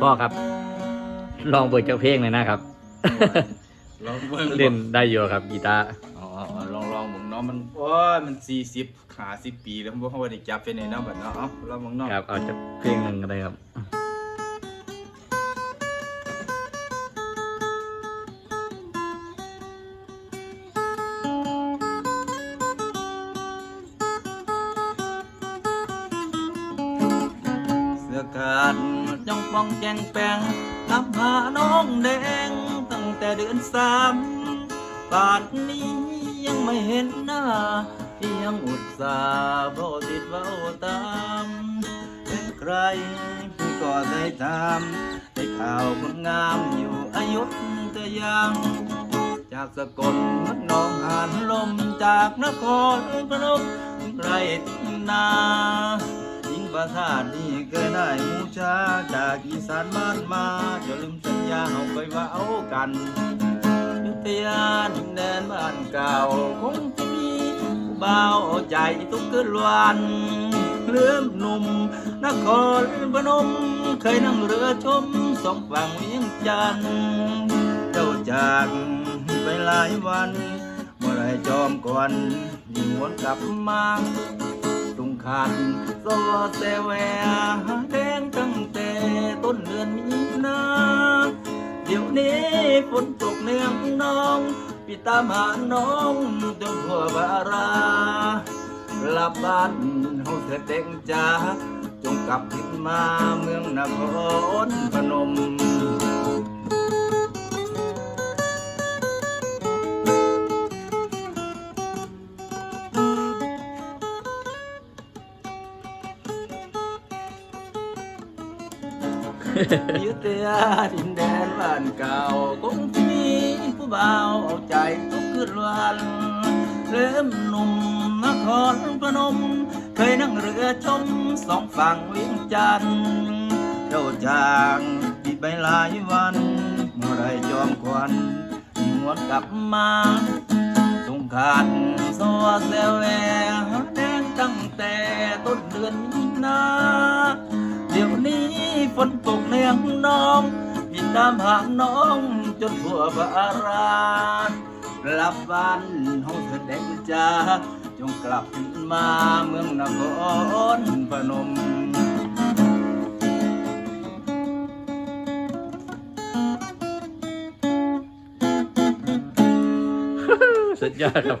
พ่อครับ ลองเปิดเจ้าเพลงหน่อยนะครับ ลองเบิ่งเล่นได้อยู่ครับกีตาร์อ๋อลองลองมึงเนาะมันโอ้ยมันสี่สิบขาสิบปีแล้วผมบอกว่าได้จับไปในเนาะบัดเนาะเอ้าลองมึงเนาะครับ เอาจะเพลงหนึ่งก็ได้ครับเสื้อขาด จ้องป้องแจงแปงนับหาน้องแดง ตั้งแต่เดือนสามป่านนี้ยังไม่เห็นหน้ายังอุตส่าห์บ่ติดเว้าตามเป็นใครพี่ก็ได้ตามได้ข่าวคนงามอยู่อายุทยาจากสกลมันนองหานลมจากนครพนมไรทุ่งนา ยิงประสานี่เคยได้มูชาจากอีสานบ้านมาจะลืมสัญญาเอาไปว่าเอากันยุทธยาดินแดนบ้านเก่าคงจะมีผู้บ่าวเอาใจทุกคืนวันลืมหนุ่มนครพนม เคยนั่งเรือชมสองฝั่งเวียงจันทร์เจ้าจากไปหลายวัน เมื่อไรจอมก่อนยิ่งวนกลับมา ขันโซเซเวแดงตั้งแต่ต้นเดือนมีนาเดี๋ยวนี้ฝนตกเนืองน้องพี่ตามหาน้องจนทั่วบาราหลับบ้านเฮาเถิดเด็กจ้าจงกลับขึ้นมาเมืองนครพนม ยุทธยาดินแดนบ้านเก่าคงจะมีผู้บ่าวเอาใจทุกคืนวันเริ่มหนุ่มนครพนม เคยนั่งเรือชมสองฝั่งเวียงจันทร์เจ้าจางติดไปหลายวัน เมื่อไรจอมควันยิ่งวนกลับมาสงขาดโซเซเวแดงตั้งแต่ต้นเดือนมีนา ยงน้องพี่ตามหาน้องจนทั่วบารานกลับบ้านห้องเสด็จจ้าจงกลับมาเมืองนครพนมสุดยอดครับ